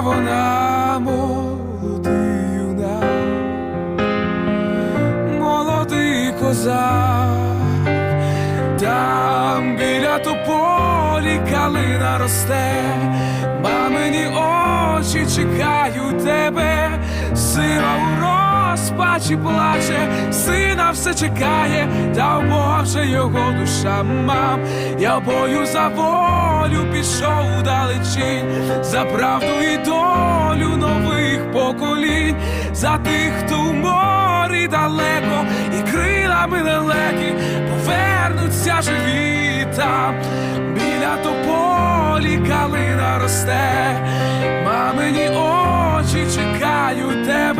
Вона молодий юнак, молодий козак. Там біля тополі калина росте, мамині очі чекають тебе, сина у розпачі плаче, все чекає, та вже його душа мам. Я бою за волю пішов далечінь, за правду і долю нових поколінь, за тих, хто в морі далеко, і крилами лелеки повернуться живі там, біля тополі калина росте, мамині очі чекають тебе,